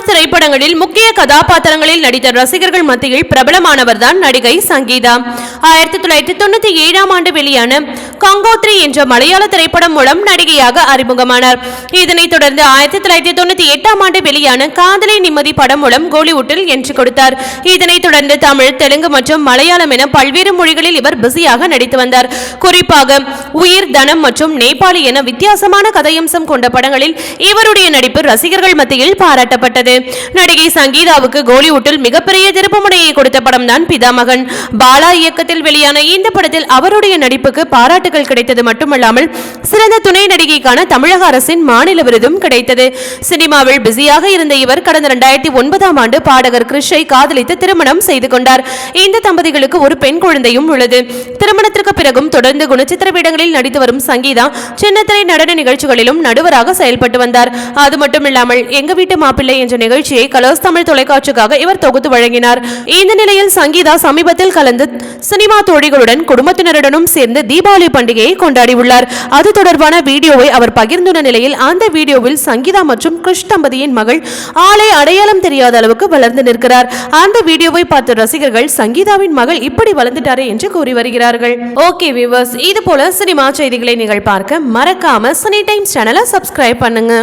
தமிழ் திரைப்படங்களில் முக்கிய கதாபாத்திரங்களில் நடித்த ரசிகர்கள் மத்தியில் பிரபலமானவர்தான் நடிகை சங்கீதா. ஆயிரத்தி தொள்ளாயிரத்தி தொண்ணூத்தி ஏழாம் ஆண்டு வெளியான கங்கோத்ரி என்ற மலையாள திரைப்படம் மூலம் நடிகையாக அறிமுகமானார். இதனைத் தொடர்ந்து ஆயிரத்தி தொள்ளாயிரத்தி தொண்ணூத்தி எட்டாம் ஆண்டு வெளியான காதலி நிம்மதி படம் மூலம் கோலிவுட்டில் என்று கொடுத்தார். இதனைத் தொடர்ந்து தமிழ் தெலுங்கு மற்றும் மலையாளம் என பல்வேறு மொழிகளில் இவர் பிஸியாக நடித்து வந்தார். குறிப்பாக உயிர் தனம் மற்றும் நேபாளி என வித்தியாசமான கதையம்சம் கொண்ட படங்களில் இவருடைய நடிப்பு ரசிகர்கள் மத்தியில் பாராட்டப்பட்டது. வருகிறது நடிகை சங்கீதாவுக்கு கோலிவுட்டில் மிகப்பெரிய திருப்புமுனையை கொடுத்த படம் தான் பிதாமகன். பாலா இயக்கத்தில் வெளியான இந்த படத்தில் அவருடைய நடிப்புக்கு பாராட்டுகள் கிடைத்தது மட்டுமல்லாமல் சிறந்த துணை நடிகைக்கான தமிழக அரசின் மாநில விருதும் கிடைத்தது. சினிமாவில் பிஸியாக இருந்த இவர் கடந்த இரண்டாயிரத்தி ஒன்பதாம் ஆண்டு பாடகர் கிறிஷை காதலித்து திருமணம் செய்து கொண்டார். இந்த தம்பதிகளுக்கு ஒரு பெண் குழந்தையும் உள்ளது. திருமணத்திற்கு பிறகும் தொடர்ந்து குணச்சித்திர வேடங்களில் நடித்து வரும் சங்கீதா சின்னத்திரை நடன நிகழ்ச்சிகளிலும் நடுவராக செயல்பட்டு வந்தார். அது மட்டுமில்லாமல் எங்க வீட்டு மாப்பிள்ளை என்ற நிகழ்ச்சியை கலர்ஸ் தமிழ் தொலைக்காட்சிக்காக இவர் தொகுத்து வழங்கினார். இந்த நிலையில் சங்கீதா சமீபத்தில் கலந்து சினிமா தோழிகளுடன் குடும்பத்தினருடனும் சேர்ந்து தீபாவளி பண்டிகையை கொண்டாடியுள்ளார். அது தொடர்பான வீடியோவை அவர் பகிர்ந்துள்ள நிலையில் அந்த வீடியோவில் சங்கீதா மற்றும் கிருஷ் தம்பதியின் மகள் ஆளை அடையாளம் தெரியாத அளவுக்கு வளர்ந்து நிற்கிறார். அந்த வீடியோவை பார்த்த ரசிகர்கள் சங்கீதாவின் மகள் இப்படி வளர்ந்துட்டாரே என்று கூறி வருகிறார்கள். ஓகே வியூவர்ஸ் இது போல சினிமா செய்திகளை நீங்கள் பார்க்க மறக்காம சினி டைம்ஸ் சேனலை சப்ஸ்கிரைப் பண்ணுங்க.